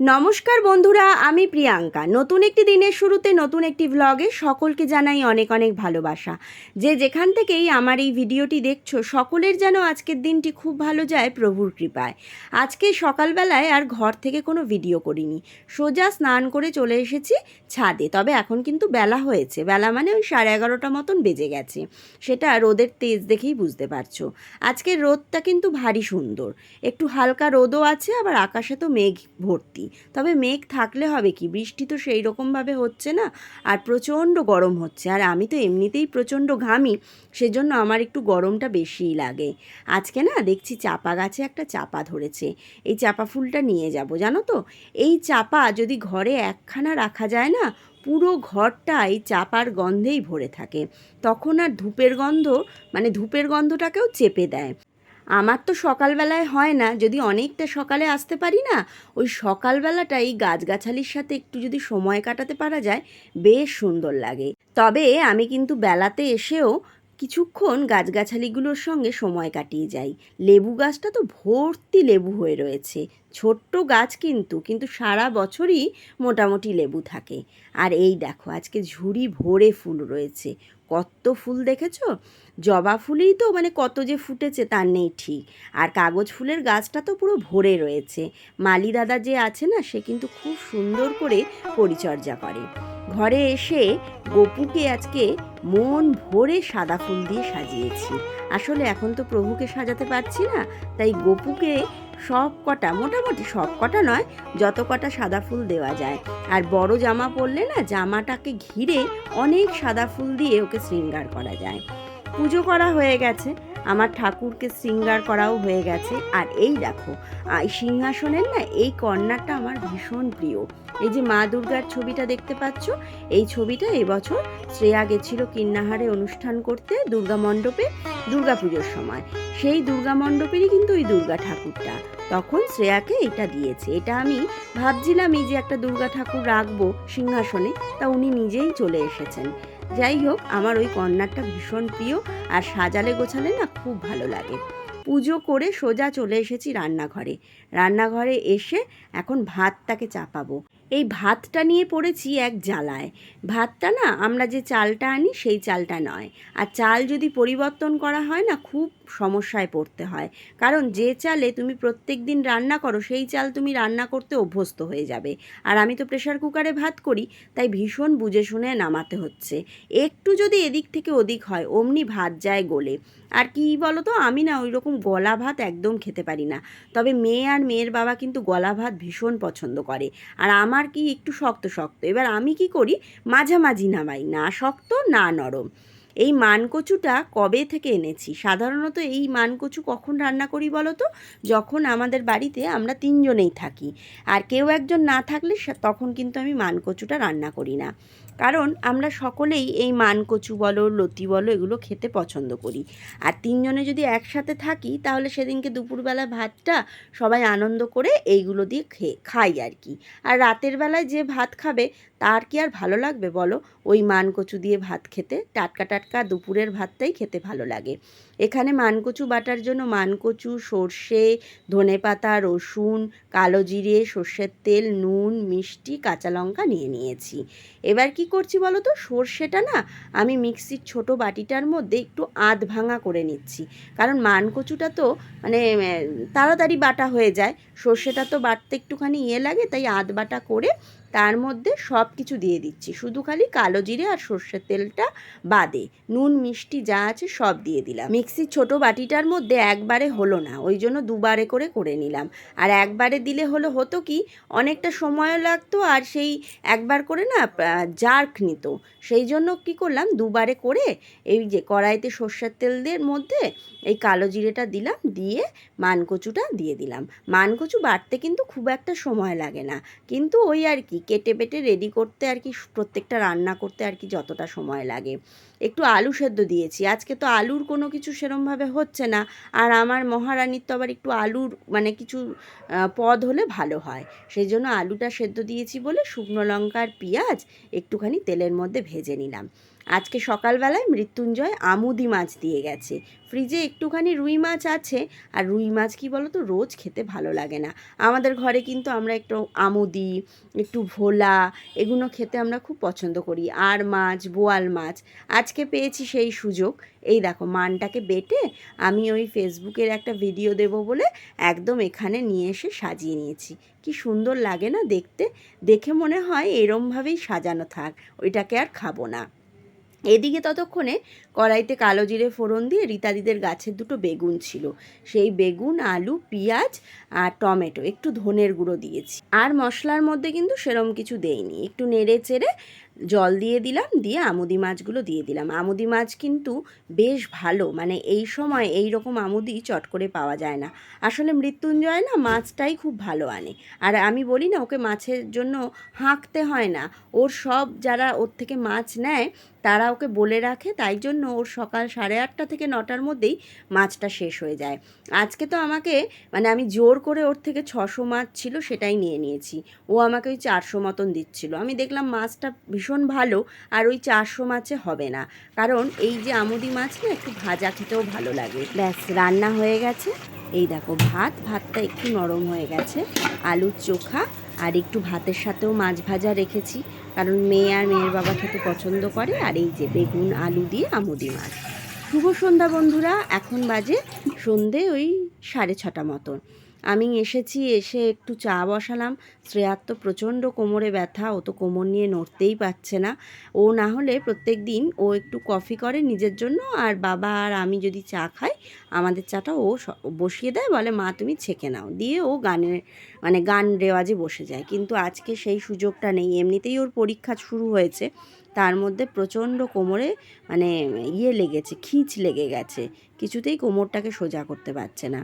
নমস্কার বন্ধুরা, আমি প্রিয়াঙ্কা। নতুন একটি দিনের শুরুতে নতুন একটি ভ্লগে সকলকে জানাই অনেক অনেক ভালোবাসা। যে যেখান থেকেই আমার এই ভিডিওটি দেখছ, সকলের যেন আজকের দিনটি খুব ভালো যায় প্রভুর কৃপায়। আজকে সকালবেলায় আর ঘর থেকে কোনো ভিডিও করিনি। সোজা স্নান করে চলে এসেছি ছাদে। তবে এখন কিন্তু বেলা হয়েছে। বেলা মানে ওই সাড়ে এগারোটা মতন বেজে গেছে। সেটা রোদের তেজ দেখেই বুঝতে পারছ। আজকের রোদটা কিন্তু ভারী সুন্দর। একটু হালকা রোদও আছে, আবার আকাশে তো মেঘ ভর্তি। তবে মেঘ থাকলে হবে কি? বৃষ্টি তো সেই রকমভাবে হচ্ছে না, আর প্রচণ্ড গরম হচ্ছে। আর আমি তো এমনিতেই প্রচণ্ড ঘামি, সেজন্য আমার একটু গরমটা বেশিই লাগে। আজকে না দেখছি চাপা গাছে একটা চাপা ধরেছে। এই চাপা ফুলটা নিয়ে যাব, জানো তো? এই চাপা যদি ঘরে একখানা রাখা যায় না, পুরো ঘরটা এই চাপার গন্ধেই ভরে থাকে। তখন আর ধূপের গন্ধ মানে ধূপের গন্ধটাকেও চেপে দেয়। আমার তো সকালবেলায় হয় না, যদি অনেকটা সকালে আসতে পারি না, ওই সকালবেলাটা এই গাছগাছালির সাথে একটু যদি সময় কাটাতে পারা যায়, বেশ সুন্দর লাগে। তবে আমি কিন্তু বেলাতে এসেও কিছুক্ষণ গাছগাছালিগুলোর সঙ্গে সময় কাটিয়ে যাই। লেবু গাছটা তো ভর্তি লেবু হয়ে রয়েছে। ছোট্ট গাছ কিন্তু কিন্তু সারা বছরই মোটামুটি লেবু থাকে। আর এই দেখো, আজকে ঝুড়ি ভরে ফুল রয়েছে। কত ফুল দেখেছ? জবা ফুলই তো মানে কত যে ফুটেছে তার নেই ঠিক। আর কাগজ ফুলের গাছটা তো পুরো ভরে রয়েছে। মালি দাদা যে আছে না, সে কিন্তু খুব সুন্দর করে পরিচর্যা করে। ঘরে এসে গপুকে আজকে মন ভরে সাদা ফুল দিয়ে সাজিয়েছি। আসলে এখন তো প্রভুকে সাজাতে পারছি না, তাই গপুকে সব কটা, মোটামুটি সব কটা নয়, যত কটা সাদা ফুল দেওয়া যায়। আর বড় জামা পরলে না, জামাটাকে ঘিরে অনেক সাদা ফুল দিয়ে ওকে শৃঙ্গার করা যায়। পুজো করা হয়ে গেছে আমার ঠাকুরকে শৃঙ্গার করাও হয়ে গেছে। আর এই দেখো সিংহাসনের না এই কর্নারটা আমার ভীষণ প্রিয়। এই যে মা দুর্গার ছবিটা দেখতে পাচ্ছ, এই ছবিটা এবছর শ্রেয়া গেছিল কিন্নাহারে অনুষ্ঠান করতে দুর্গা মণ্ডপে দুর্গা পুজোর সময়। সেই দুর্গা মণ্ডপেরই কিন্তু ওই দুর্গা ঠাকুরটা। তখন শ্রেয়াকে এটা দিয়েছে। এটা আমি ভাবছিলাম, এই যে একটা দুর্গা ঠাকুর রাখব সিংহাসনে, তা উনি নিজেই চলে এসেছেন। যাই হোক, আমার ওই কর্নারটা ভীষণ প্রিয় আর সাজালে গোছালে না খুব ভালো লাগে। পুজো করে সোজা চলে এসেছি রান্নাঘরে। রান্নাঘরে এসে এখন ভাতটাকে চাপাবো। এই ভাতটা নিয়ে পড়েছি এক জ্বালায়। ভাতটা না, আমরা যে চালটা আনি সেই চালটা নয়। আর চাল যদি পরিবর্তন করা হয় না, খুব সমস্যায় পড়তে হয়। কারণ যে চালে তুমি প্রত্যেক দিন রান্না করো, সেই চাল তুমি রান্না করতে অভ্যস্ত হয়ে যাবে। আর আমি তো প্রেশার কুকারে ভাত করি, তাই ভীষণ বুঝে শুনে নামাতে হচ্ছে। একটু যদি এদিক থেকে ওদিক হয়, অমনি ভাত যায় গলে। আর কি বলো তো আমি না ওই রকম গলা ভাত একদম খেতে পারি না। তবে মেয়ে আর মেয়ের বাবা কিন্তু গলা ভাত ভীষণ পছন্দ করে। আর আমার কি একটু শক্ত শক্ত। এবার আমি কি করি? মাঝামাঝি নামাই। না শক্ত, না নরম। এই মানকচুটা কবে থেকে এনেছি? সাধারণত এই মানকচু কখন রান্না করি বলো তো যখন আমাদের বাড়িতে আমরা তিনজনেই থাকি। আর কেউ একজন না থাকলে তখন কিন্তু আমি মানকচুটা রান্না করি না। কারণ আমরা সকলেই এই মানকচু বলো, লতি বলো এগুলো খেতে পছন্দ করি। আর তিনজনে যদি একসাথে থাকি, তাহলে সেদিনকে দুপুরবেলা ভাতটা সবাই আনন্দ করে এইগুলো দিয়ে খেয়ে খাই আর কি। আর রাতের বেলায় যে ভাত খাবে, তার কি আর ভালো লাগবে বলো? ওই মানকচু দিয়ে ভাত খেতে, টাটকা টাটকা দুপুরের ভাতটাই খেতে ভালো লাগে। এখানে মানকচু বাটার জন্য মানকচু, সর্ষে ধনে পাতা রসুন, কালো জিরে, সর্ষের তেল, নুন, মিষ্টি, কাঁচা লঙ্কা নিয়ে নিয়েছি। এবার কি করছি বলো তো? সর্ষেটা না আমি মিক্সির ছোট বাটিটার মধ্যে একটু আধ ভাঙা করে নিচ্ছি। কারণ মানকচুটা তো মানে তাড়াতাড়ি বাটা হয়ে যায়। সর্ষেটা তো বাটতে একটুখানি ইয়ে লাগে, তাই আধ বাটা করে তার মধ্যে সব কিছু দিয়ে দিচ্ছি। শুধু খালি কালো জিরে আর সর্ষের তেলটা বাদে। নুন, মিষ্টি যা আছে সব দিয়ে দিলাম। মিক্সির ছোট বাটিটার মধ্যে একবারে হলো না, ওই জন্য দুবারে করে করে নিলাম। আর একবারে দিলে হলো হতো কি, অনেকটা সময়ও লাগতো আর সেই একবার করে না জার্ক নিত। সেই জন্য কি করলাম, দুবারে করে এই যে কড়াইতে সর্ষের তেলদের মধ্যে এই কালো জিরেটা দিলাম, দিয়ে মানকচুটা দিয়ে দিলাম। মানকচু বাটতে কিন্তু খুব একটা সময় লাগে না। কিন্তু ওই আর কি কেটে বেটে রেডি করতে আর কি প্রত্যেকটা রান্না করতে আর কি যতটা সময় লাগে। একটু আলু সেদ্ধ দিয়েছি, আজকে তো আলুর কোনো কিছু সেরমভাবে হচ্ছে না, আর আমার মহারানীর তো আবার একটু আলুর মানে কিছু পদ হলে ভালো হয়। সেই জন্য আলুটা সেদ্ধ দিয়েছি বলে শুকনো লঙ্কা আর পেঁয়াজ একটুখানি তেলের মধ্যে ভেজে নিলাম। আজকে সকালবেলায় মৃত্যুঞ্জয় আমুদি মাছ দিয়ে গেছে। ফ্রিজে একটুখানি রুই মাছ আছে, আর রুই মাছ কি বলো তো রোজ খেতে ভালো লাগে না। আমাদের ঘরে কিন্তু আমরা একটু আমুদি, একটু ভোলা, এগুলো খেতে আমরা খুব পছন্দ করি। আর মাছ, বোয়াল মাছ, আজকে পেয়েছি সেই সুযোগ। এই দেখো, মানটাকে বেটে আমি ওই ফেসবুকের একটা ভিডিও দেব বলে একদম এখানে নিয়ে এসে সাজিয়ে নিয়েছি। কি সুন্দর লাগে না দেখতে? দেখে মনে হয় এরমভাবেই সাজানো থাক, ওইটাকে আর খাব না। এদিকে ততক্ষণে কড়াইতে কালো জিরে ফোড়ন দিয়ে রীতাদিদের গাছের দুটো বেগুন ছিল। সেই বেগুন, আলু, পেঁয়াজ আর টমেটো, একটু ধনের গুঁড়ো দিয়েছি। আর মশলার মধ্যে কিন্তু সেরম কিছু দেইনি। একটু নেড়ে চেড়ে জল দিয়ে দিলাম, দিয়ে আমুদি মাছগুলো দিয়ে দিলাম। আমুদি মাছ কিন্তু বেশ ভালো মানে এই সময় এই রকম আমুদি চট করে পাওয়া যায় না। আসলে মৃত্যুঞ্জয় না মাছটাই খুব ভালো আনে। আর আমি বলি না, ওকে মাছের জন্য হাঁকতে হয় না। ওর সব যারা ওর থেকে মাছ নেয়, তারা ওকে বলে রাখে, তাই জন্য ওর সকাল সাড়ে আটটা থেকে নটার মধ্যেই মাছটা শেষ হয়ে যায়। আজকে তো আমাকে মানে আমি জোর করে ওর থেকে ছশো মাছ ছিল সেটাই নিয়ে নিয়েছি। ও আমাকে ওই চারশো মতন দিচ্ছিল। আমি দেখলাম মাছটা ভীষণ ভালো আর ওই চারশো মাছে হবে না। কারণ এই যে আমুদি মাছ না, একটু ভাজা খেতেও ভালো লাগে। ব্যাস, রান্না হয়ে গেছে। এই দেখো, ভাত, ভাতটা একটু নরম হয়ে গেছে, আলুর চোখা আর একটু ভাতের সাথেও মাছ ভাজা রেখেছি। কারণ মেয়ে আর মেয়ের বাবা খেতে পছন্দ করে আর এই যে বেগুন, আলু দিয়ে আমুদি মাছ। শুভ সন্ধ্যা বন্ধুরা, এখন বাজে সন্ধে ওই সাড়ে ছটা মতন। আমি এসেছি, এসে একটু চা বসালাম। শ্রেয়ার তো প্রচণ্ড কোমরে ব্যথা, ও তো কোমর নিয়ে নড়তেই পারছে না। ও না হলে প্রত্যেক দিন ও একটু কফি করে নিজের জন্য আর বাবা আর আমি যদি চা খাই, আমাদের চাটা ও বসিয়ে দেয়, বলে, মা, তুমি ছেঁকে নাও। দিয়ে ও গানের মানে গান রেওয়াজে বসে যায়। কিন্তু আজকে সেই সুযোগটা নেই। এমনিতেই ওর পরীক্ষা শুরু হয়েছে। তার মধ্যে প্রচণ্ড কোমরে মানে ইয়ে লেগেছে, খিঁচ লেগে গেছে। কিছুতেই কোমরটাকে সোজা করতে পারছে না।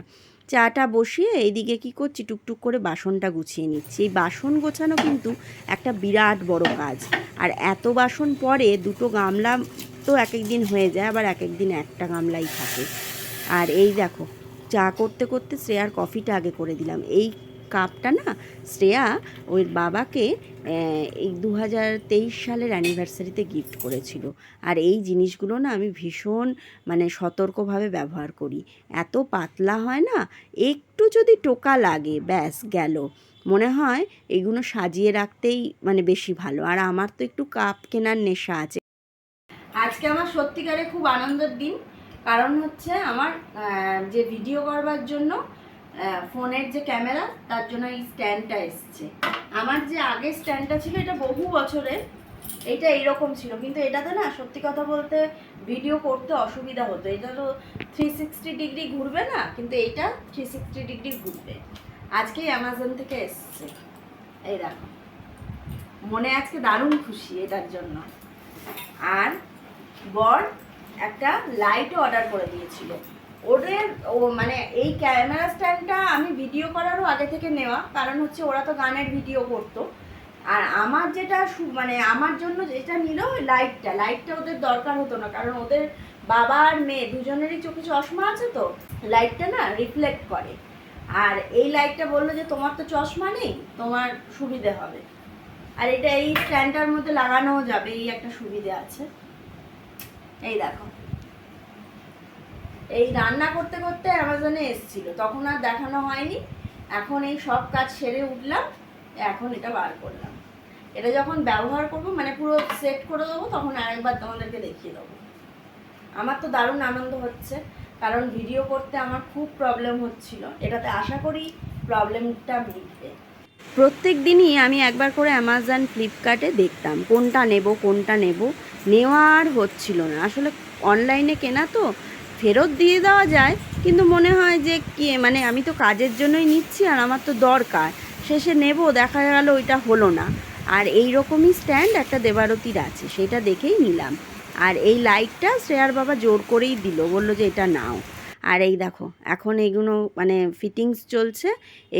চাটা বসিয়ে এইদিকে কি করছি, টুকটুক করে বাসনটা গুছিয়ে নিচ্ছি। এই বাসন গোছানো কিন্তু একটা বিরাট বড় কাজ। আর এত বাসন পরে দুটো গামলা তো এক একদিন হয়ে যায়, আবার এক একদিন একটা গামলাই থাকে। আর এই দেখো, চা করতে করতে শ্রেয়ার কফিটা আগে করে দিলাম। এই কাপটা না, শ্রেয়া ওই বাবাকে এই দু হাজার তেইশ সালের অ্যানিভার্সারিতে গিফট করেছিল। আর এই জিনিসগুলো না আমি ভীষণ মানে সতর্কভাবে ব্যবহার করি। এত পাতলা হয় না, একটু যদি টোকা লাগে, ব্যাস গেল। মনে হয় এগুলো সাজিয়ে রাখতেই মানে বেশি ভালো। আর আমার তো একটু কাপ কেনার নেশা আছে। আজকে আমার সত্যিকারে খুব আনন্দের দিন। কারণ হচ্ছে আমার যে ভিডিও করবার জন্য ফোনের যে ক্যামেরা, তার জন্য এই স্ট্যান্ডটা এসছে। আমার যে আগের স্ট্যান্ডটা ছিল, এটা বহু বছরের, এটা এইরকম ছিল। কিন্তু এটাতে না, সত্যি কথা বলতে ভিডিও করতে অসুবিধা হতো। এটা তো থ্রি সিক্সটি ডিগ্রি ঘুরবে না, কিন্তু এইটা থ্রি সিক্সটি ডিগ্রি ঘুরবে। আজকেই অ্যামাজন থেকে এসছে। এই দেখো। মনে আজকে দারুণ খুশি এটার জন্য। আর বর একটা লাইটও অর্ডার করে দিয়েছিল। ওদের, ও মানে এই ক্যামেরা স্ট্যান্ডটা আমি ভিডিও করারও আগে থেকে নেওয়া, কারণ হচ্ছে ওরা তো গানের ভিডিও করতো। আর আমার যেটা মানে আমার জন্য যেটা নিল লাইটটা লাইটটা ওদের দরকার হতো না, কারণ ওদের বাবা আর মেয়ে দুজনেরই চোখে চশমা আছে তো, লাইটটা না রিফ্লেক্ট করে। আর এই লাইটটা বলল যে, তোমার তো চশমা নেই, তোমার সুবিধে হবে। আর এটা এই স্ট্যান্ডটার মধ্যে লাগানোও যাবে, এই একটা সুবিধে আছে। এই দেখো। এই রান্না করতে করতে অ্যামাজনে এসছিল। তখন আর দেখানো হয়নি। এখন এই সব কাজ সেরে উঠলাম। এখন এটা বার করলাম। এটা যখন ব্যবহার করব মানে পুরো সেট করে দেবো, তখন আরেকবার তোমাদেরকে দেখিয়ে দেবো। আমার তো দারুণ আনন্দ হচ্ছে, কারণ ভিডিও করতে আমার খুব প্রবলেম হচ্ছিল। এটাতে আশা করি প্রবলেমটা মিটবে। প্রত্যেক দিনই আমি একবার করে অ্যামাজন ফ্লিপকার্টে দেখতাম, কোনটা নেব কোনটা নেব। নেওয়া আর হচ্ছিল না। আসলে অনলাইনে কেনা তো ফেরত দিয়ে দেওয়া যায়, কিন্তু মনে হয় যে কি মানে আমি তো কাজের জন্যই নিচ্ছি আর আমার তো দরকার। শেষে নেব, দেখা গেল ওইটা হলো না। আর এই রকমই স্ট্যান্ড একটা দেবারতির আছে, সেটা দেখেই নিলাম। আর এই লাইটটা শ্রেয়ার বাবা জোর করেই দিল, বলল যে এটা নাও। আর এই দেখো, এখন এগুলো মানে ফিটিংস চলছে,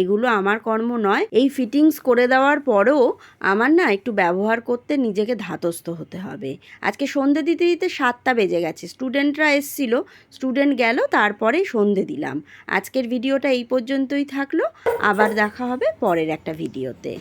এগুলো আমার কর্ম নয়। এই ফিটিংস করে দেওয়ার পরেও আমার না একটু ব্যবহার করতে নিজেকে ধাতস্থ হতে হবে। আজকে সন্ধে দিতে দিতে সাতটা বেজে গেছে স্টুডেন্টরা এসছিল স্টুডেন্ট গেল তারপরেই সন্ধে দিলাম। আজকের ভিডিওটা এই পর্যন্তই থাকল, আবার দেখা হবে পরের একটা ভিডিওতে